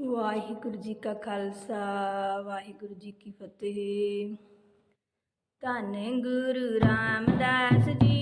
ਵਾਹਿਗੁਰੂ ਜੀ ਕਾ ਖਾਲਸਾ ਵਾਹਿਗੁਰੂ ਜੀ ਕੀ ਫਤਿਹ। ਧੰਨ ਗੁਰੂ ਰਾਮਦਾਸ ਜੀ।